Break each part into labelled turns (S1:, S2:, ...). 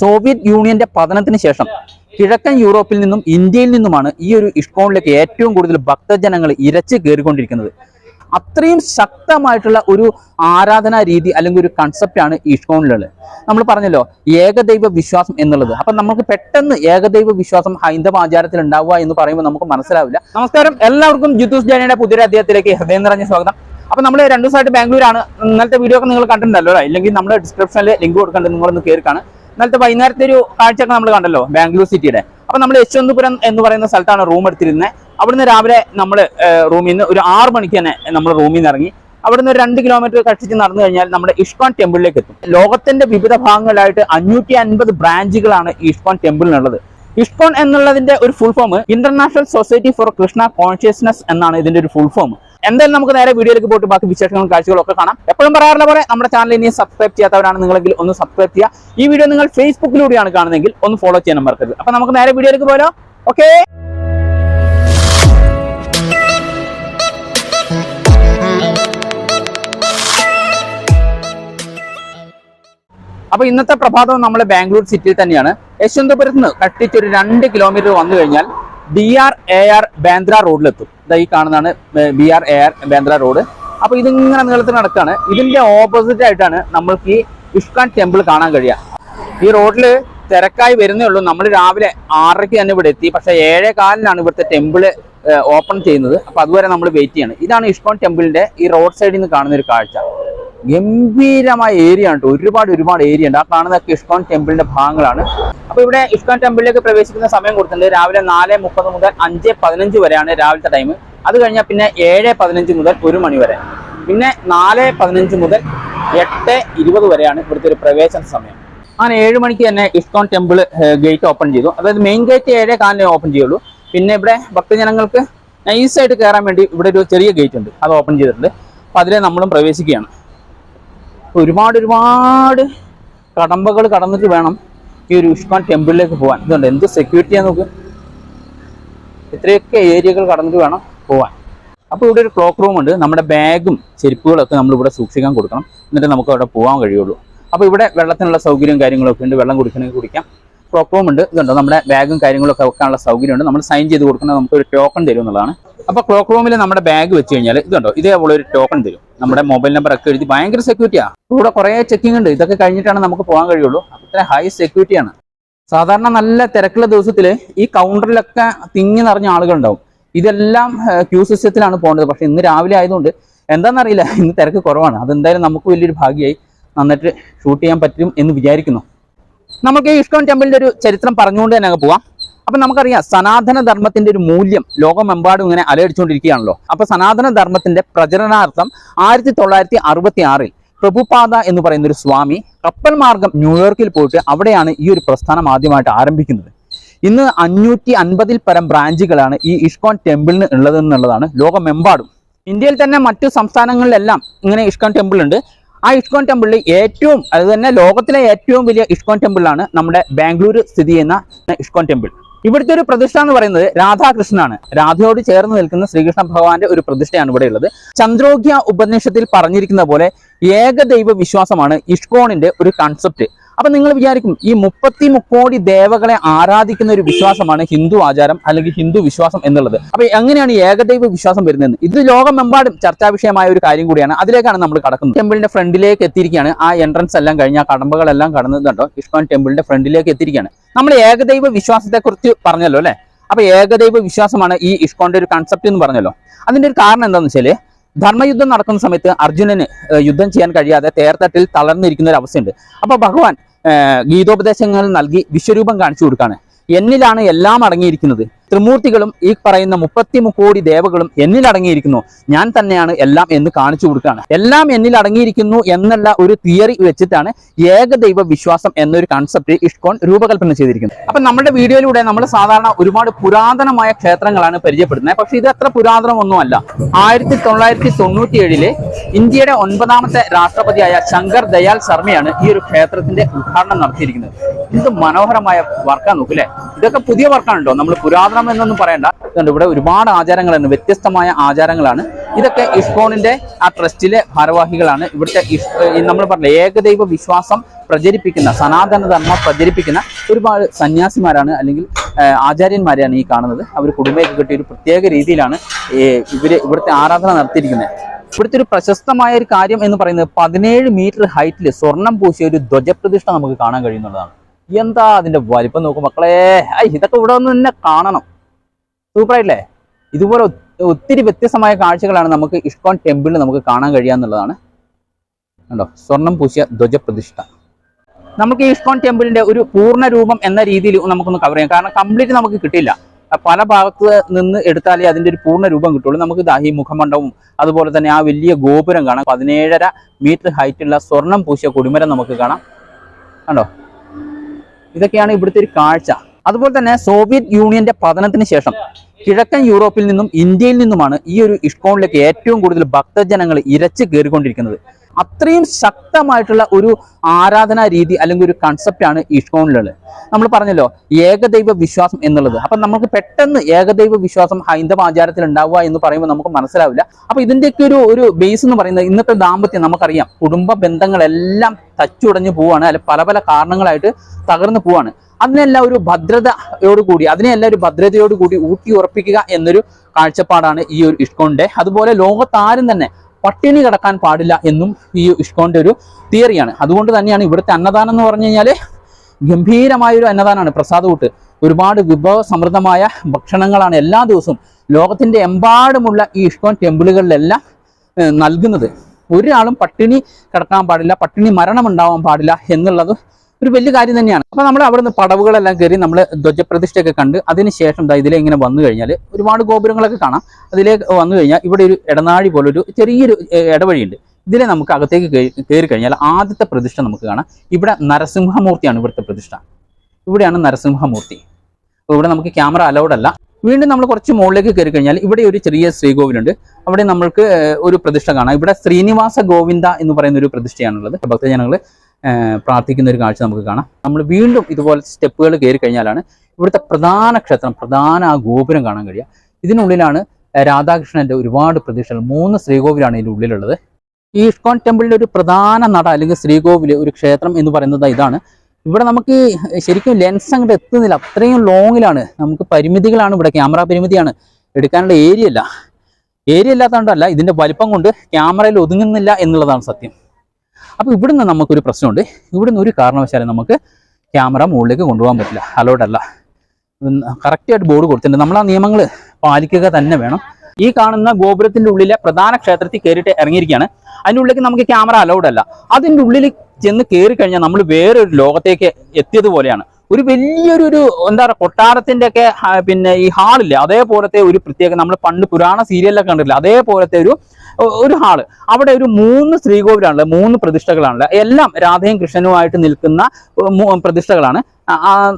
S1: Soviet യൂണിയന്റെ പതനത്തിന് ശേഷം കിഴക്കൻ യൂറോപ്പിൽ നിന്നും ഇന്ത്യയിൽ നിന്നുമാണ് ഈ ഒരു ഇഷ്കോണിലേക്ക് ഏറ്റവും കൂടുതൽ ഭക്തജനങ്ങൾ ഇരച്ച് കയറിക്കൊണ്ടിരിക്കുന്നത്. അത്രയും ശക്തമായിട്ടുള്ള ഒരു ആരാധനാ രീതി അല്ലെങ്കിൽ ഒരു കൺസെപ്റ്റാണ് ഇഷ്കോണിലുള്ളത്. നമ്മൾ പറഞ്ഞല്ലോ ഏകദൈവ വിശ്വാസം എന്നുള്ളത്. അപ്പൊ നമുക്ക് പെട്ടെന്ന് ഏകദൈവ വിശ്വാസം ഹൈന്ദവ ആചാരത്തിൽ ഉണ്ടാവുക എന്ന് പറയുമ്പോൾ നമുക്ക് മനസ്സിലാവില്ല. നമസ്കാരം എല്ലാവർക്കും ജിത്തൂസ് ജാനിയുടെ പുതിയ അദ്ദേഹത്തിലേക്ക് ഹൃദയം നിറഞ്ഞ സ്വാഗതം. അപ്പൊ നമ്മൾ രണ്ടു ദിവസമായിട്ട് ബാംഗ്ലൂരാണ്. ഇന്നലത്തെ വീഡിയോ ഒക്കെ നിങ്ങൾ കണ്ടിട്ടുണ്ടല്ലോ അല്ലേ? ഇല്ലെങ്കിൽ നമ്മുടെ ഡിസ്ക്രിപ്ഷനിൽ ലിങ്ക് കൊടുക്കേണ്ടത് നിങ്ങളൊന്ന് കയറിക്കാണ് ഇന്നലത്തെ വൈകുന്നേരത്തെ ഒരു കാഴ്ചയൊക്കെ നമ്മൾ കണ്ടല്ലോ ബാംഗ്ലൂർ സിറ്റിയുടെ. അപ്പൊ നമ്മൾ യശ്വന്തപുരം എന്ന് പറയുന്ന സ്ഥലത്താണ് റൂം എടുത്തിരുന്നത് അവിടുന്ന് രാവിലെ നമ്മൾ റൂമിൽ നിന്ന് ഒരു ആറ് മണിക്ക് തന്നെ നമ്മൾ റൂമിൽ നിന്ന് ഇറങ്ങി. അവിടുന്ന് ഒരു രണ്ട് കിലോമീറ്റർ കഷ്ടിച്ച് നടന്നു കഴിഞ്ഞാൽ നമ്മുടെ ഇഷ്കോൺ ടെമ്പിളിലേക്ക് എത്തും. ലോകത്തിന്റെ വിവിധ ഭാഗങ്ങളിലായിട്ട് അഞ്ഞൂറ്റി അൻപത് ബ്രാഞ്ചുകളാണ് ഇഷ്കോൺ ടെമ്പിളിനുള്ളത്. ഇഷ്കോൺ എന്നുള്ളതിന്റെ ഒരു full form international society for Krishna consciousness എന്നാണ് ഇതിന്റെ ഒരു ഫുൾ ഫോം എന്തായാലും നമുക്ക് നേരെ വീഡിയോയിലേക്ക് പോയിട്ട് ബാക്കി വിശേഷങ്ങളും കാഴ്ചകളും ഒക്കെ കാണാം. എപ്പോഴും പറയാറുള്ള പോലെ നമ്മുടെ ചാനൽ ഇനി സബ്സ്ക്രൈബ് ചെയ്യാത്തവരാണ് നിങ്ങളെങ്കിൽ ഒന്ന് സബ്സ്ക്രൈബ് ചെയ്യുക. ഈ വീഡിയോ നിങ്ങൾ ഫേസ്ബുക്കിലൂടെയാണ് കാണുന്നതെങ്കിൽ ഒന്ന് ഫോളോ ചെയ്യാൻ മറക്കരുത്. അപ്പൊ നമുക്ക് നേരെ വീഡിയോയിലേക്ക് പോലോ ഓക്കെ അപ്പൊ ഇന്നത്തെ പ്രഭാതം നമ്മൾ ബാംഗ്ലൂർ സിറ്റിയിൽ തന്നെയാണ്. യശ്വന്തപുരത്ത് നിന്ന് കട്ടിച്ചൊരു രണ്ട് കിലോമീറ്റർ വന്നു കഴിഞ്ഞാൽ B R A R Bandra റോഡിലെത്തും ഈ കാണുന്നതാണ് B R A R Bandra road അപ്പൊ ഇതിങ്ങനെ നീളത്തിൽ നടക്കാണ്. ഇതിന്റെ ഓപ്പോസിറ്റ് ആയിട്ടാണ് നമ്മൾക്ക് ഈ ഇഷ്കാൻ ടെമ്പിൾ കാണാൻ കഴിയുക. ഈ റോഡിൽ തിരക്കായി വരുന്നേ ഉള്ളൂ. നമ്മൾ രാവിലെ ആറരയ്ക്ക് തന്നെ ഇവിടെ എത്തി. പക്ഷെ ഏഴേ കാലിനാണ് ഇവിടുത്തെ ടെമ്പിൾ ഓപ്പൺ ചെയ്യുന്നത്. അപ്പൊ അതുവരെ നമ്മൾ വെയിറ്റ് ചെയ്യണം. ഇതാണ് ഇഷ്കോൺ ടെമ്പിളിന്റെ ഈ റോഡ് സൈഡിൽ നിന്ന് കാണുന്ന ഒരു കാഴ്ച. ഗംഭീരമായ ഏരിയ ഉണ്ട്. ഒരുപാട് ഒരുപാട് ഏരിയ ഉണ്ട്. ആ കാണുന്നതൊക്കെ ഇഷ്കോൺ ടെമ്പിളിന്റെ ഭാഗങ്ങളാണ്. അപ്പൊ ഇവിടെ ഇഷ്കോൺ ടെമ്പിളിലേക്ക് പ്രവേശിക്കുന്ന സമയം കൊടുത്തിട്ടുണ്ട്. രാവിലെ നാല് മുപ്പത് മുതൽ അഞ്ച് പതിനഞ്ച് വരെയാണ് രാവിലത്തെ ടൈം അത് കഴിഞ്ഞാൽ പിന്നെ ഏഴ് പതിനഞ്ച് മുതൽ ഒരു മണി വരെ. പിന്നെ നാല് പതിനഞ്ച് മുതൽ എട്ട് ഇരുപത് വരെയാണ് ഇവിടുത്തെ ഒരു പ്രവേശന സമയം. അങ്ങനെ ഏഴ് മണിക്ക് തന്നെ ഇഷ്കോൺ ടെമ്പിൾ ഗേറ്റ് ഓപ്പൺ ചെയ്തു. അതായത് മെയിൻ ഗേറ്റ് ഏഴേ കാലിനെ ഓപ്പൺ ചെയ്യുള്ളൂ. പിന്നെ ഇവിടെ ഭക്തജനങ്ങൾക്ക് നൈസായിട്ട് കയറാൻ വേണ്ടി ഇവിടെ ഒരു ചെറിയ ഗേറ്റ് ഉണ്ട്. അത് ഓപ്പൺ ചെയ്തിട്ടുണ്ട്. അപ്പം അതിലെ നമ്മളും പ്രവേശിക്കുകയാണ്. ഒരുപാട് ഒരുപാട് കടമ്പകൾ കടന്നിട്ട് വേണം ഈ ഒരു ഉഷ്മാൻ ടെമ്പിളിലേക്ക് പോകാൻ ഇതുണ്ട് എന്ത് സെക്യൂരിറ്റിയാണ് നോക്ക്. ഇത്രയൊക്കെ ഏരിയകൾ കടന്നിട്ട് വേണം പോവാൻ. അപ്പോൾ ഇവിടെ ഒരു ക്ലോക്ക് റൂം ഉണ്ട്. നമ്മുടെ ബാഗും ചെരുപ്പുകളൊക്കെ നമ്മൾ ഇവിടെ സൂക്ഷിക്കാൻ കൊടുക്കണം. എന്നിട്ട് നമുക്ക് അവിടെ പോകാൻ കഴിയുള്ളൂ. അപ്പോൾ ഇവിടെ വെള്ളത്തിനുള്ള സൗകര്യവും കാര്യങ്ങളൊക്കെ ഉണ്ട്. വെള്ളം കുടിക്കണമെങ്കിൽ കുടിക്കാം. ക്ലോക്ക് റൂം ഉണ്ട്. ഇതുണ്ട് നമ്മുടെ ബാഗും കാര്യങ്ങളൊക്കെ വെക്കാനുള്ള സൗകര്യമുണ്ട്. നമ്മൾ സൈൻ ചെയ്ത് കൊടുക്കുന്നത് നമുക്ക് ഒരു ടോക്കൺ തരും എന്നുള്ളതാണ് അപ്പോൾ ക്ലോക്ക് റൂമിൽ നമ്മുടെ ബാഗ് വെച്ച് കഴിഞ്ഞാൽ ഇതുണ്ടോ? ഇതേപോലെ ഒരു ടോക്കൺ തരും. നമ്മുടെ മൊബൈൽ നമ്പർ ഒക്കെ എഴുതി ഭയങ്കര സെക്യൂരിറ്റിയാണ് ഇവിടെ കുറേ ചെക്കിംഗ് ഉണ്ട്. ഇതൊക്കെ കഴിഞ്ഞിട്ടാണ് നമുക്ക് പോകാൻ കഴിയുള്ളൂ. അത്ര ഹൈ സെക്യൂരിറ്റിയാണ് സാധാരണ നല്ല തിരക്കുള്ള ദിവസത്തിൽ ഈ കൗണ്ടറിലൊക്കെ തിങ്ങി നിറഞ്ഞ ആളുകളുണ്ടാവും. ഇതെല്ലാം ക്യൂ സിസ്റ്റത്തിലാണ് പോകേണ്ടത്. പക്ഷെ ഇന്ന് രാവിലെ ആയതുകൊണ്ട് എന്താണെന്നറിയില്ല ഇന്ന് തിരക്ക് കുറവാണ്. അതെന്തായാലും നമുക്ക് വലിയൊരു ഭാഗ്യമായി നന്നായിട്ട് ഷൂട്ട് ചെയ്യാൻ പറ്റും എന്ന് വിചാരിക്കുന്നു. നമുക്ക് ഈ ഇഷ്കോൺ ടെമ്പിളിന്റെ ഒരു ചരിത്രം പറഞ്ഞുകൊണ്ട് തന്നെ അങ്ങ് പോവാം. അപ്പൊ നമുക്കറിയാം സനാതന ധർമ്മത്തിന്റെ ഒരു മൂല്യം ലോകമെമ്പാടും ഇങ്ങനെ അലയടിച്ചുകൊണ്ടിരിക്കുകയാണല്ലോ. അപ്പൊ സനാതന ധർമ്മത്തിന്റെ പ്രചരണാർത്ഥം ആയിരത്തി തൊള്ളായിരത്തി അറുപത്തി ആറിൽ പ്രഭുപാദ എന്ന് പറയുന്ന ഒരു സ്വാമി കപ്പൽ മാർഗം ന്യൂയോർക്കിൽ പോയിട്ട് അവിടെയാണ് ഈ ഒരു പ്രസ്ഥാനം ആദ്യമായിട്ട് ആരംഭിക്കുന്നത്. ഇന്ന് അഞ്ഞൂറ്റി അൻപതിൽ പരം ബ്രാഞ്ചുകളാണ് ഈ ഇഷ്കോൺ ടെമ്പിളിന് ഉള്ളതെന്നുള്ളതാണ് ലോകമെമ്പാടും. ഇന്ത്യയിൽ തന്നെ മറ്റു സംസ്ഥാനങ്ങളിലെല്ലാം ഇങ്ങനെ ഇഷ്കോൺ ടെമ്പിൾ ഉണ്ട്. ആ ഇഷ്കോൺ ടെമ്പിളിൽ ഏറ്റവും അത് തന്നെ ലോകത്തിലെ ഏറ്റവും വലിയ ഇഷ്കോൺ ടെമ്പിളാണ് നമ്മുടെ ബാംഗ്ലൂർ സ്ഥിതി ചെയ്യുന്ന ഇഷ്കോൺ ടെമ്പിൾ. ഇവിടുത്തെ ഒരു പ്രതിഷ്ഠ എന്ന് പറയുന്നത് രാധാകൃഷ്ണനാണ്. രാധയോട് ചേർന്ന് നിൽക്കുന്ന ശ്രീകൃഷ്ണ ഭഗവാന്റെ ഒരു പ്രതിഷ്ഠയാണ് ഇവിടെ ഉള്ളത്. ചന്ദ്രോഗ്യ ഉപനിഷത്തിൽ പറഞ്ഞിരിക്കുന്ന പോലെ ഏകദൈവ വിശ്വാസമാണ് ഇഷ്കോണിന്റെ ഒരു കൺസെപ്റ്റ് അപ്പൊ നിങ്ങൾ വിചാരിക്കും ഈ മുപ്പത്തി മുക്കോടി ദേവകളെ ആരാധിക്കുന്ന ഒരു വിശ്വാസമാണ് ഹിന്ദു ആചാരം അല്ലെങ്കിൽ ഹിന്ദു വിശ്വാസം എന്നുള്ളത്. അപ്പൊ എങ്ങനെയാണ് ഏകദൈവ വിശ്വാസം വരുന്നത് ഇത് ലോകമെമ്പാടും ചർച്ചാ വിഷയമായ ഒരു കാര്യം കൂടിയാണ്. അതിലേക്കാണ് നമ്മൾ കടക്കുന്നത്. ടെമ്പിളിന്റെ ഫ്രണ്ടിലേക്ക് എത്തിയിരിക്കുകയാണ്. ആ എൻട്രൻസ് എല്ലാം കഴിഞ്ഞ ആ കടമ്പകളെല്ലാം കടന്നത് കണ്ടോ? ഇഷ്കോൺ ടെമ്പിളിന്റെ ഫ്രണ്ടിലേക്ക് എത്തിയിരിക്കുകയാണ്. നമ്മൾ ഏകദൈവ വിശ്വാസത്തെ കുറിച്ച് പറഞ്ഞല്ലോ അല്ലെ? അപ്പൊ ഏകദൈവ വിശ്വാസമാണ് ഈ ഇഷ്കോന്റെ ഒരു കൺസെപ്റ്റ് എന്ന് പറഞ്ഞല്ലോ. അതിന്റെ ഒരു കാരണം എന്താണെന്ന് വെച്ചാൽ ധർമ്മയുദ്ധം നടക്കുന്ന സമയത്ത് അർജുനന് യുദ്ധം ചെയ്യാൻ കഴിയാതെ തേർത്തട്ടിൽ തളർന്നിരിക്കുന്ന ഒരു അവസ്ഥയുണ്ട്. അപ്പൊ ഭഗവാൻ ഗീതോപദേശങ്ങൾ നൽകി വിശ്വരൂപം കാണിച്ചു കൊടുക്കാണ്. എന്നിലാണ് എല്ലാം അടങ്ങിയിരിക്കുന്നത്. ത്രിമൂർത്തികളും ഈ പറയുന്ന മുപ്പത്തി കോടി ദേവകളും എന്നിൽ അടങ്ങിയിരിക്കുന്നു ഞാൻ തന്നെയാണ് എല്ലാം എന്ന് കാണിച്ചു കൊടുക്കുകയാണ്. എല്ലാം എന്നിൽ അടങ്ങിയിരിക്കുന്നു എന്നുള്ള ഒരു തിയറി വെച്ചിട്ടാണ് ഏകദൈവ വിശ്വാസം എന്നൊരു കൺസെപ്റ്റ് ഇഷ്കോൺ രൂപകൽപ്പന ചെയ്തിരിക്കുന്നത്. അപ്പൊ നമ്മുടെ വീഡിയോയിലൂടെ നമ്മൾ സാധാരണ ഒരുപാട് പുരാതനമായ ക്ഷേത്രങ്ങളാണ് പരിചയപ്പെടുന്നത് പക്ഷെ ഇത് അത്ര പുരാതനമൊന്നുമല്ല. ആയിരത്തി തൊള്ളായിരത്തി തൊണ്ണൂറ്റി ഏഴിലെ ഇന്ത്യയുടെ ഒൻപതാമത്തെ രാഷ്ട്രപതിയായ ശങ്കർ ദയാൽ ശർമ്മയാണ് ഈ ഒരു ക്ഷേത്രത്തിന്റെ ഉദ്ഘാടനം നടത്തിയിരിക്കുന്നത്. ഇത് മനോഹരമായ വർക്കാണ് നോക്കില്ലേ ഇതൊക്കെ പുതിയ വർക്കാണ് കേട്ടോ നമ്മൾ പുരാതനമായ ഇസ്ലാം എന്നൊന്നും പറയണ്ട. അതുകൊണ്ട് ഇവിടെ ഒരുപാട് ആചാരങ്ങളാണ് വ്യത്യസ്തമായ ആചാരങ്ങളാണ്. ഇതൊക്കെ ഇസ്കോണിന്റെ ആ ട്രസ്റ്റിലെ ഭാരവാഹികളാണ്. ഇവിടുത്തെ നമ്മൾ പറഞ്ഞ ഏകദൈവ വിശ്വാസം പ്രചരിപ്പിക്കുന്ന സനാതന ധർമ്മം പ്രചരിപ്പിക്കുന്ന ഒരുപാട് സന്യാസിമാരാണ് അല്ലെങ്കിൽ ആചാര്യന്മാരെയാണ് ഈ കാണുന്നത്. അവർ കുടുംബയൊക്കെ കിട്ടിയ ഒരു പ്രത്യേക രീതിയിലാണ് ഇവർ ഇവിടുത്തെ ആരാധന നടത്തിയിരിക്കുന്നത്. ഇവിടുത്തെ ഒരു പ്രശസ്തമായ ഒരു കാര്യം എന്ന് പറയുന്നത് പതിനേഴ് മീറ്റർ ഹൈറ്റിൽ സ്വർണം പൂശിയ ഒരു ധ്വജപ്രതിഷ്ഠ നമുക്ക് കാണാൻ കഴിയുന്നതാണ്. എന്താ അതിന്റെ വലിപ്പം നോക്കും മക്കളെ. ഇതൊക്കെ ഇവിടെ ഒന്ന് തന്നെ കാണണം. സൂപ്പറായില്ലേ ഇതുപോലെ ഒത്തിരി വ്യത്യസ്തമായ കാഴ്ചകളാണ് നമുക്ക് ഇഷ്കോൺ ടെമ്പിളിൽ നമുക്ക് കാണാൻ കഴിയാന്നുള്ളതാണ്. കണ്ടോ? സ്വർണം പൂശിയ ധ്വജപ്രതിഷ്ഠ. നമുക്ക് ഈ ഇഷ്കോൺ ടെമ്പിളിന്റെ ഒരു പൂർണ രൂപം എന്ന രീതിയിൽ നമുക്കൊന്ന് കവർ ചെയ്യാം. കാരണം കംപ്ലീറ്റ് നമുക്ക് കിട്ടില്ല പല ഭാഗത്ത് നിന്ന് എടുത്താലേ അതിന്റെ ഒരു പൂർണ രൂപം കിട്ടുള്ളൂ. നമുക്ക് ദാഹി മുഖമണ്ഡവും അതുപോലെ തന്നെ ആ വലിയ ഗോപുരം കാണാം. പതിനേഴര മീറ്റർ ഹൈറ്റുള്ള സ്വർണം പൂശിയ കൊടിമരം നമുക്ക് കാണാം. കണ്ടോ? ഇതൊക്കെയാണ് ഇവിടുത്തെ ഒരു കാഴ്ച. അതുപോലെ തന്നെ സോവിയറ്റ് യൂണിയന്റെ പതനത്തിന് ശേഷം കിഴക്കൻ യൂറോപ്പിൽ നിന്നും ഇന്ത്യയിൽ നിന്നുമാണ് ഈ ഒരു ഇഷ്കോണിലേക്ക് ഏറ്റവും കൂടുതൽ ഭക്തജനങ്ങൾ ഇരച്ച് കയറിക്കൊണ്ടിരിക്കുന്നത്. അത്രയും ശക്തമായിട്ടുള്ള ഒരു ആരാധനാ രീതി അല്ലെങ്കിൽ ഒരു കൺസെപ്റ്റാണ് ഇഷ്കോണിലുള്ളത്. നമ്മൾ പറഞ്ഞല്ലോ ഏകദൈവ വിശ്വാസം എന്നുള്ളത്. അപ്പൊ നമുക്ക് പെട്ടെന്ന് ഏകദൈവ വിശ്വാസം ഹൈന്ദവ ആചാരത്തിൽ ഉണ്ടാവുക എന്ന് പറയുമ്പോൾ നമുക്ക് മനസ്സിലാവില്ല. അപ്പൊ ഇതിന്റെയൊക്കെ ഒരു ഒരു ബേസ് എന്ന് പറയുന്നത് ഇന്നത്തെ ദാമ്പത്യം നമുക്കറിയാം. കുടുംബ ബന്ധങ്ങളെല്ലാം തച്ചുടഞ്ഞു പോവാണ്. അല്ലെ പല പല കാരണങ്ങളായിട്ട് തകർന്നു പോവാണ്. അതിനെല്ലാം ഒരു ഭദ്രതയോടുകൂടി അതിനെല്ലാം ഒരു ഭദ്രതയോടുകൂടി ഊട്ടി ഉറപ്പിക്കുക എന്നൊരു കാഴ്ചപ്പാടാണ് ഈ ഒരു ഇഷ്കോണിന്റെ അതുപോലെ ലോകത്താരും തന്നെ പട്ടിണി കിടക്കാൻ പാടില്ല എന്നും ഈ ഇഷ്കോണിന്റെ ഒരു തിയറിയാണ്. അതുകൊണ്ട് തന്നെയാണ് ഇവിടുത്തെ അന്നദാനം എന്ന് പറഞ്ഞു കഴിഞ്ഞാൽ ഗംഭീരമായ ഒരു അന്നദാനമാണ്. പ്രസാദ കൂട്ട്. ഒരുപാട് വിഭവ സമൃദ്ധമായ ഭക്ഷണങ്ങളാണ് എല്ലാ ദിവസവും ലോകത്തിന്റെ എമ്പാടുമുള്ള ഈ ഇഷ്കോൺ ടെമ്പിളുകളിലെല്ലാം നൽകുന്നത്. ഒരാളും പട്ടിണി കിടക്കാൻ പാടില്ല പട്ടിണി മരണം ഉണ്ടാവാൻ പാടില്ല എന്നുള്ളത് ഒരു വലിയ കാര്യം തന്നെയാണ്. അപ്പൊ നമ്മൾ അവിടെ നിന്ന് പടവുകളെല്ലാം കയറി നമ്മൾ ധ്വജപ്രതിഷ്ഠയൊക്കെ കണ്ട് അതിനുശേഷം ഇതിലെ ഇങ്ങനെ വന്നു കഴിഞ്ഞാൽ ഒരുപാട് ഗോപുരങ്ങളൊക്കെ കാണാം. അതിലേക്ക് വന്നു കഴിഞ്ഞാൽ ഇവിടെ ഒരു ഇടനാഴി പോലെ ഒരു ചെറിയൊരു ഇടവഴിയുണ്ട്. ഇതിലെ നമുക്ക് അകത്തേക്ക് കയറി കഴിഞ്ഞാൽ ആദ്യത്തെ പ്രതിഷ്ഠ നമുക്ക് കാണാം. ഇവിടെ നരസിംഹമൂർത്തിയാണ് ഇവിടുത്തെ പ്രതിഷ്ഠ. ഇവിടെയാണ് നരസിംഹമൂർത്തി. അപ്പോൾ ഇവിടെ നമുക്ക് ക്യാമറ അലൗഡ് അല്ല. വീണ്ടും നമ്മൾ കുറച്ച് മുകളിലേക്ക് കയറി കഴിഞ്ഞാൽ ഇവിടെ ഒരു ചെറിയ ശ്രീകോവിലുണ്ട് അവിടെ നമ്മൾക്ക് ഒരു പ്രതിഷ്ഠ കാണാം. ഇവിടെ ശ്രീനിവാസ ഗോവിന്ദ എന്ന് പറയുന്ന ഒരു പ്രതിഷ്ഠയാണുള്ളത്. ഭക്തജനങ്ങൾ പ്രാർത്ഥിക്കുന്ന ഒരു കാഴ്ച നമുക്ക് കാണാം. നമ്മൾ വീണ്ടും ഇതുപോലെ സ്റ്റെപ്പുകൾ കയറി കഴിഞ്ഞാലാണ് ഇവിടുത്തെ പ്രധാന ക്ഷേത്രം പ്രധാന ആ ഗോപുരം കാണാൻ കഴിയുക. ഇതിനുള്ളിലാണ് രാധാകൃഷ്ണന്റെ ഒരുപാട് പ്രതീക്ഷകൾ മൂന്ന് ശ്രീകോവിലാണ് ഇതിന്റെ ഉള്ളിലുള്ളത്. ഈ ഇഷ്കോൺ ടെമ്പിളിന്റെ ഒരു പ്രധാന നട അല്ലെങ്കിൽ ശ്രീകോവിൽ ഒരു ക്ഷേത്രം എന്ന് പറയുന്നത് ഇതാണ്. ഇവിടെ നമുക്ക് ശരിക്കും ലെൻസ് അങ്ങോട്ട് എത്തുന്നില്ല. അത്രയും ലോങ്ങിലാണ്. നമുക്ക് പരിമിതികളാണ് ഇവിടെ. ക്യാമറ പരിമിതിയാണ്. എടുക്കാനുള്ള ഏരിയ അല്ല ഏരിയ ഇല്ലാത്തതുകൊണ്ടല്ല ഇതിന്റെ വലിപ്പം കൊണ്ട് ക്യാമറയിൽ ഒതുങ്ങുന്നില്ല എന്നുള്ളതാണ് സത്യം. അപ്പോൾ ഇവിടുന്ന് നമുക്കൊരു പ്രശ്നമുണ്ട്. ഇവിടുന്ന് ഒരു കാരണവശാലും നമുക്ക് ക്യാമറ മുകളിലേക്ക് കൊണ്ടുപോകാൻ പറ്റില്ല. അലോഡ് അല്ല. കറക്റ്റായിട്ട് ബോർഡ് കൊടുത്തിട്ടുണ്ട്. നമ്മൾ ആ നിയമങ്ങൾ പാലിക്കുക തന്നെ വേണം. ഈ കാണുന്ന ഗോപുരത്തിന്റെ ഉള്ളിലെ പ്രധാന ക്ഷേത്രത്തിൽ കയറിയിട്ട് ഇറങ്ങിയിരിക്കുകയാണ്. അതിന്റെ ഉള്ളിലേക്ക് നമുക്ക് ക്യാമറ അലൗഡ് അല്ല. അതിന്റെ ഉള്ളിൽ ചെന്ന് കയറി കഴിഞ്ഞാൽ നമ്മൾ വേറൊരു ലോകത്തേക്ക് എത്തിയതുപോലെയാണ്. ഒരു വലിയൊരു ഒരു എന്താ പറയുക കൊട്ടാരത്തിന്റെ ഒക്കെ പിന്നെ ഈ ഹാളില്ലേ അതേപോലത്തെ ഒരു പ്രത്യേക നമ്മൾ പണ്ട് പുരാണ സീരിയലിലൊക്കെ കണ്ടിട്ടില്ല അതേപോലത്തെ ഒരു ഒരു ഹാൾ. അവിടെ ഒരു മൂന്ന് ശ്രീകോവിലാണുള്ളത് മൂന്ന് പ്രതിഷ്ഠകളാണുള്ളത്. എല്ലാം രാധയും കൃഷ്ണനുമായിട്ട് നിൽക്കുന്ന പ്രതിഷ്ഠകളാണ്.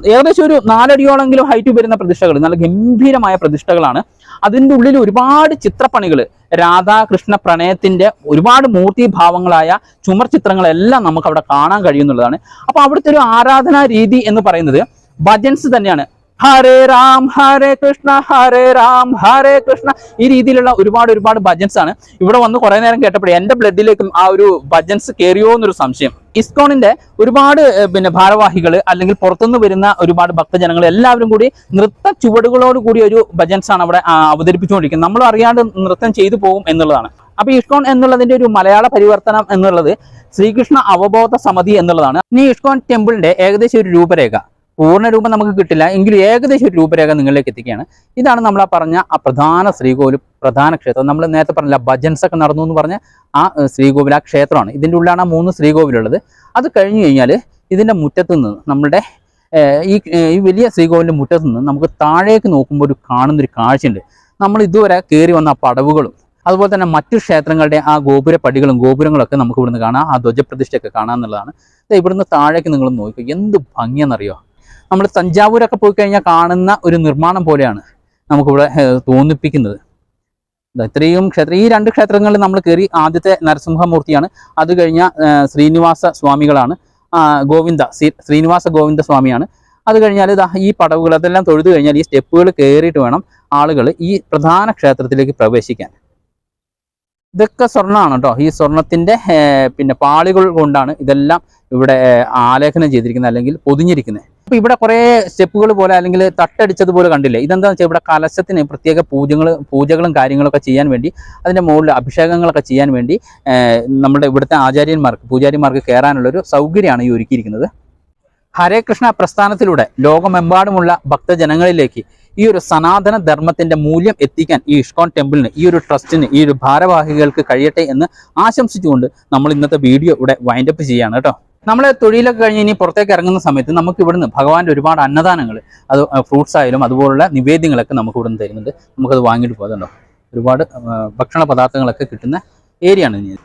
S1: ഏകദേശം ഒരു നാലടിയോളെങ്കിലും ഹൈറ്റ് വരുന്ന പ്രതിഷ്ഠകൾ നല്ല ഗംഭീരമായ പ്രതിഷ്ഠകളാണ്. അതിന്റെ ഉള്ളിൽ ഒരുപാട് ചിത്രപ്പണികൾ രാധാകൃഷ്ണ പ്രണയത്തിന്റെ ഒരുപാട് മൂർത്തിഭാവങ്ങളായ ചുമർ ചിത്രങ്ങളെല്ലാം നമുക്ക് അവിടെ കാണാൻ കഴിയുന്നുള്ളതാണ്. അപ്പോൾ അവിടുത്തെ ഒരു ആരാധനാ രീതി എന്ന് പറയുന്നത് ഭജൻസ് തന്നെയാണ്. ഹരേ രാം ഹരേ കൃഷ്ണ ഹരേ രാം ഹരേ കൃഷ്ണ. ഈ രീതിയിലുള്ള ഒരുപാട് ഒരുപാട് ഭജൻസ് ആണ്. ഇവിടെ വന്ന് കുറെ നേരം കേട്ടപ്പോഴേ എന്റെ ബ്ലഡിലേക്കും ആ ഒരു ഭജൻസ് കയറിയോ എന്നൊരു സംശയം. ഇസ്കോണിന്റെ ഒരുപാട് പിന്നെ ഭാരവാഹികൾ അല്ലെങ്കിൽ പുറത്തുനിന്ന് വരുന്ന ഒരുപാട് ഭക്തജനങ്ങൾ എല്ലാവരും കൂടി നൃത്ത ചുവടുകളോട് കൂടി ഒരു ഭജൻസ് ആണ് അവിടെ അവതരിപ്പിച്ചുകൊണ്ടിരിക്കുന്നത്. നമ്മൾ അറിയാണ്ട് നൃത്തം ചെയ്തു പോകും എന്നുള്ളതാണ്. അപ്പൊ ഇഷ്കോൺ എന്നുള്ളതിന്റെ ഒരു മലയാള പരിവർത്തനം എന്നുള്ളത് ശ്രീകൃഷ്ണ അവബോധ സമിതി എന്നുള്ളതാണ്. ഇനി ഇഷ്കോൺ ടെമ്പിളിന്റെ ഏകദേശം ഒരു രൂപരേഖ. പൂർണ രൂപം നമുക്ക് കിട്ടില്ല. എങ്കിലും ഏകദേശം ഒരു രൂപരേഖ നിങ്ങളിലേക്ക് എത്തിക്കുകയാണ്. ഇതാണ് നമ്മൾ ആ പറഞ്ഞ ആ പ്രധാന ശ്രീകോവിൽ പ്രധാന ക്ഷേത്രം. നമ്മൾ നേരത്തെ പറഞ്ഞില്ല ഭജൻസ് ഒക്കെ നടന്നു എന്ന് പറഞ്ഞ ആ ശ്രീകോവിൽ ആ ക്ഷേത്രമാണ്. ഇതിന്റെ ഉള്ളിലാണ് ആ മൂന്ന് ശ്രീകോവിലുള്ളത്. അത് കഴിഞ്ഞു കഴിഞ്ഞാൽ ഇതിന്റെ മുറ്റത്ത് നിന്ന് നമ്മുടെ ഈ ഈ വലിയ ശ്രീകോവിലിന്റെ മുറ്റത്ത് നിന്ന് നമുക്ക് താഴേക്ക് നോക്കുമ്പോൾ ഒരു കാണുന്നൊരു കാഴ്ചയുണ്ട്. നമ്മൾ ഇതുവരെ കയറി വന്ന പടവുകളും അതുപോലെ തന്നെ മറ്റു ക്ഷേത്രങ്ങളുടെ ആ ഗോപുര പടികളും ഗോപുരങ്ങളൊക്കെ നമുക്ക് ഇവിടുന്ന് കാണാം. ആ ധ്വജപ്രതിഷ്ഠയൊക്കെ കാണാമെന്നുള്ളതാണ് ഇവിടുന്ന് താഴേക്ക് നിങ്ങൾ നോക്കുക എന്ത് ഭംഗിയെന്നറിയോ നമ്മൾ തഞ്ചാവൂരൊക്കെ പോയി കഴിഞ്ഞാൽ കാണുന്ന ഒരു നിർമ്മാണം പോലെയാണ് നമുക്കിവിടെ തോന്നിപ്പിക്കുന്നത്. ഇത്രയും ക്ഷേത്രം ഈ രണ്ട് ക്ഷേത്രങ്ങളിൽ നമ്മൾ കയറി ആദ്യത്തെ നരസിംഹമൂർത്തിയാണ്. അത് കഴിഞ്ഞ ശ്രീനിവാസ സ്വാമികളാണ്. ഗോവിന്ദ ശ്രീനിവാസ ഗോവിന്ദ സ്വാമിയാണ്. അത് കഴിഞ്ഞാൽ ഇതാ ഈ പടവുകൾ അതെല്ലാം തൊഴുതു കഴിഞ്ഞാൽ ഈ സ്റ്റെപ്പുകൾ കയറിയിട്ട് വേണം ആളുകൾ ഈ പ്രധാന ക്ഷേത്രത്തിലേക്ക് പ്രവേശിക്കാൻ. ഇതൊക്കെ സ്വർണമാണ് കേട്ടോ. ഈ സ്വർണത്തിന്റെ പിന്നെ പാളികൾ കൊണ്ടാണ് ഇതെല്ലാം ഇവിടെ ആലേഖനം ചെയ്തിരിക്കുന്നത് അല്ലെങ്കിൽ പൊതിഞ്ഞിരിക്കുന്നത്. അപ്പൊ ഇവിടെ കുറെ സ്റ്റെപ്പുകൾ പോലെ അല്ലെങ്കിൽ തട്ടടിച്ചതുപോലെ കണ്ടില്ലേ? ഇതെന്താണെന്ന് വെച്ചാൽ ഇവിടെ കലശത്തിന് പ്രത്യേക പൂജകൾ പൂജകളും കാര്യങ്ങളൊക്കെ ചെയ്യാൻ വേണ്ടി അതിന്റെ മുകളിൽ അഭിഷേകങ്ങളൊക്കെ ചെയ്യാൻ വേണ്ടി നമ്മുടെ ഇവിടുത്തെ ആചാര്യന്മാർക്ക് പൂജാരിമാർക്ക് കയറാനുള്ളൊരു സൗകര്യമാണ് ഈ ഒരുക്കിയിരിക്കുന്നത്. ഹരേ കൃഷ്ണ പ്രസ്ഥാനത്തിലൂടെ ലോകമെമ്പാടുമുള്ള ഭക്തജനങ്ങളിലേക്ക് ഈ ഒരു സനാതന ധർമ്മത്തിന്റെ മൂല്യം എത്തിക്കാൻ ഈ ഇഷ്കോൺ ടെമ്പിളിന് ഈ ഒരു ട്രസ്റ്റിന് ഈ ഒരു ഭാരവാഹികൾക്ക് കഴിയട്ടെ എന്ന് ആശംസിച്ചുകൊണ്ട് നമ്മൾ ഇന്നത്തെ വീഡിയോ ഇവിടെ വൈൻഡപ്പ് ചെയ്യാണ് കേട്ടോ. നമ്മൾ തൊഴിലൊക്കെ കഴിഞ്ഞ് ഇനി പുറത്തേക്ക് ഇറങ്ങുന്ന സമയത്ത് നമുക്ക് ഇവിടുന്ന് ഭഗവാന്റെ ഒരുപാട് അന്നദാനങ്ങൾ അത് ഫ്രൂട്ട്സ് ആയാലും അതുപോലുള്ള നിവേദ്യങ്ങളൊക്കെ നമുക്ക് ഇവിടുന്ന് തരുന്നുണ്ട്. നമുക്കത് വാങ്ങിയിട്ട് പോകുന്നുണ്ടോ ഒരുപാട് ഭക്ഷണ പദാർത്ഥങ്ങളൊക്കെ കിട്ടുന്ന ഏരിയയാണ് ഇനി.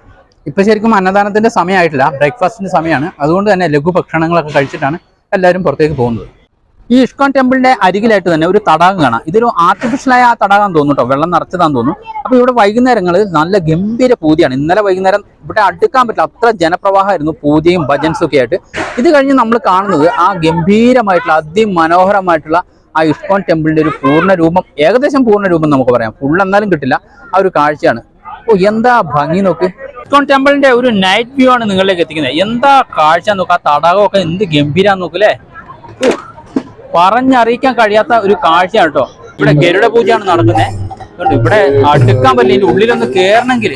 S1: ഇപ്പൊ ശരിക്കും അന്നദാനത്തിന്റെ സമയമായിട്ടില്ല ബ്രേക്ക്ഫാസ്റ്റിന്റെ സമയമാണ്. അതുകൊണ്ട് തന്നെ ലഘു ഭക്ഷണങ്ങളൊക്കെ കഴിച്ചിട്ടാണ് എല്ലാവരും പുറത്തേക്ക് പോകുന്നത്. ഈ ഇഷ്കോൺ ടെമ്പിളിന്റെ അരികിലായിട്ട് തന്നെ ഒരു തടാകം കാണാം. ഇതൊരു ആർട്ടിഫിഷ്യലായ ആ തടാകം തോന്നുന്നു കേട്ടോ വെള്ളം നിറച്ചതാന്ന് തോന്നുന്നു. അപ്പൊ ഇവിടെ വൈകുന്നേരങ്ങളിൽ നല്ല ഗംഭീര പൂജയാണ്. ഇന്നലെ വൈകുന്നേരം ഇവിടെ അടുക്കാൻ പറ്റില്ല അത്ര ജനപ്രവാഹമായിരുന്നു പൂജയും ഭജൻസും ഒക്കെ ആയിട്ട്. ഇത് കഴിഞ്ഞ് നമ്മൾ കാണുന്നത് ആ ഗംഭീരമായിട്ടുള്ള അതിമനോഹരമായിട്ടുള്ള ആ ഇഷ്കോൺ ടെമ്പിളിന്റെ ഒരു പൂർണ രൂപം ഏകദേശം പൂർണ രൂപം നമുക്ക് പറയാം. ഫുൾ എന്നാലും കിട്ടില്ല. ആ ഒരു കാഴ്ചയാണ്. ഓ എന്താ ഭംഗി നോക്ക്. ഇസ്കോൺ ടെമ്പിളിന്റെ ഒരു നൈറ്റ് വ്യൂ ആണ് നിങ്ങളിലേക്ക് എത്തിക്കുന്നത്. എന്താ കാഴ്ച നോക്കുക ആ തടാകമൊക്കെ എന്ത് ഗംഭീരാന്ന് നോക്കല്ലേ പറഞ്ഞറിയിക്കാൻ കഴിയാത്ത ഒരു കാഴ്ചയാണ് കേട്ടോ. ഇവിടെ ഗരുഡ പൂജയാണ് നടക്കുന്നത്. ഇവിടെ അടുക്കാൻ പറ്റില്ല ഇതിന്റെ ഉള്ളിലൊന്ന് കേറണമെങ്കിൽ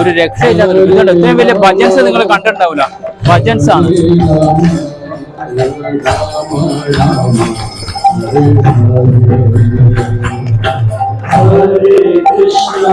S1: ഒരു രക്ഷയില്ലാത്ത ഇത്രയും വലിയ ഭജൻസ് നിങ്ങൾ കണ്ടിട്ടുണ്ടാവില്ല. ഭജൻസ് ആണ്.
S2: Hare Krishna,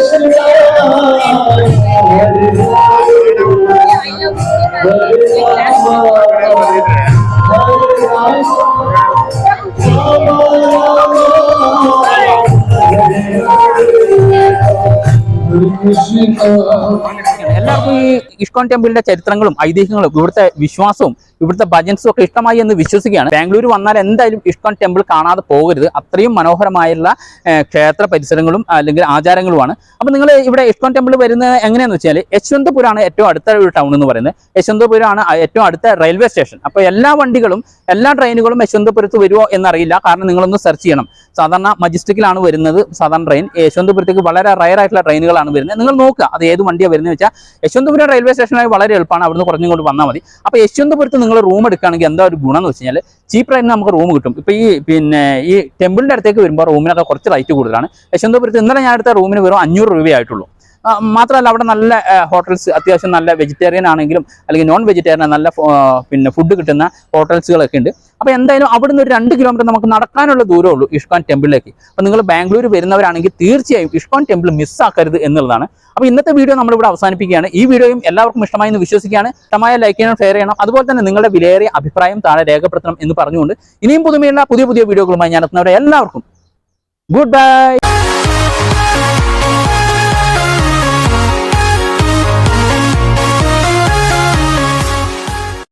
S2: Krishna Krishna, Hare
S1: എല്ലാവർക്കും ഈ ഇഷ്കോൺ ടെമ്പിളിന്റെ ചരിത്രങ്ങളും ഐതിഹ്യങ്ങളും ഇവിടുത്തെ വിശ്വാസവും ഇവിടുത്തെ ഭജൻസും ഒക്കെ ഇഷ്ടമായി എന്ന് വിശ്വസിക്കുകയാണ്. ബാംഗ്ലൂർ വന്നാൽ എന്തായാലും ഇഷ്കോൺ ടെമ്പിൾ കാണാതെ പോകരുത്. അത്രയും മനോഹരമായുള്ള ക്ഷേത്ര പരിസരങ്ങളും അല്ലെങ്കിൽ ആചാരങ്ങളുമാണ്. അപ്പൊ നിങ്ങൾ ഇവിടെ ഇഷ്കോൺ ടെമ്പിൾ വരുന്നത് എങ്ങനെയാന്ന് വെച്ചാൽ യശ്വന്തപുരാണ് ഏറ്റവും അടുത്ത ഒരു ടൗൺ എന്ന് പറയുന്നത്. യശ്വന്തപുരമാണ് ഏറ്റവും അടുത്ത റെയിൽവേ സ്റ്റേഷൻ അപ്പോൾ എല്ലാ വണ്ടികളും എല്ലാ ട്രെയിനുകളും യശ്വന്തപുരത്ത് വരുമോ എന്നറിയില്ല. കാരണം നിങ്ങളൊന്ന് സെർച്ച് ചെയ്യണം. സാധാരണ മജിസ്റ്റിക്കിലാണ് വരുന്നത് സാധാരണ ട്രെയിൻ യശ്വന്തപുരത്തേക്ക് വളരെ റയർ ആയിട്ടുള്ള ട്രെയിനുകളാണ് വരുന്നത്. നിങ്ങൾ നോക്കുക അത് ഏത് വണ്ടിയാണ് വരുന്നത് വെച്ചാൽ യശ്വന്തപുരം റെയിൽവേ സ്റ്റേഷനായി വളരെ എളുപ്പമാണ് അവിടുന്ന് കുറഞ്ഞുകൊണ്ട് വന്നാൽ മതി. അപ്പോൾ യശ്വന്തപുരത്ത് നിങ്ങൾ റൂം എടുക്കുകയാണെങ്കിൽ എന്താ ഒരു ഗുണം എന്ന് വെച്ച് കഴിഞ്ഞാൽ ചീപ്പ് റേറ്റിന് നമുക്ക് റൂം കിട്ടും. ഇപ്പോൾ ഈ പിന്നെ ഈ ടെമ്പിളിന്റെ അടുത്തേക്ക് വരുമ്പോൾ റൂമിനൊക്കെ കുറച്ച് റേറ്റ് കൂടുതലാണ്. യശ്വന്തപുരത്ത് ഇന്നലെ ഞാൻ എടുത്ത റൂമിന് വെറും അഞ്ഞൂറ് രൂപയായിട്ടുള്ളൂ മാത്രമല്ല അവിടെ നല്ല ഹോട്ടൽസ് അത്യാവശ്യം നല്ല വെജിറ്റേറിയൻ ആണെങ്കിലും അല്ലെങ്കിൽ നോൺ വെജിറ്റേറിയൻ നല്ല പിന്നെ ഫുഡ് കിട്ടുന്ന ഹോട്ടൽസുകളൊക്കെ ഉണ്ട്. അപ്പോൾ എന്തായാലും അവിടെ നിന്ന് ഒരു രണ്ട് കിലോമീറ്റർ നമുക്ക് നടക്കാനുള്ള ദൂരമേ ഉള്ളൂ ഇഷ്കാൻ ടെമ്പിളിലേക്ക്. അപ്പോൾ നിങ്ങൾ ബാംഗ്ലൂർ വരുന്നവരാണെങ്കിൽ തീർച്ചയായും ഇഷ്കാൻ ടെമ്പിൾ മിസ്സാക്കരുത് എന്നുള്ളതാണ്. അപ്പോൾ ഇന്നത്തെ വീഡിയോ നമ്മളിവിടെ അവസാനിപ്പിക്കുകയാണ്. ഈ വീഡിയോയും എല്ലാവർക്കും ഇഷ്ടമായി എന്ന് വിശ്വസിക്കുകയാണ്. ഇഷ്ടമായ ലൈക്ക് ചെയ്യണം ഷെയർ ചെയ്യണം. അതുപോലെ തന്നെ നിങ്ങളുടെ വിലയേറിയ അഭിപ്രായം താഴെ രേഖപ്പെടുത്തണം എന്ന് പറഞ്ഞുകൊണ്ട് ഇനിയും പുതുമയുള്ള പുതിയ പുതിയ വീഡിയോകളുമായി ഞാൻ എത്തുന്നവരെ എല്ലാവർക്കും ഗുഡ് ബൈ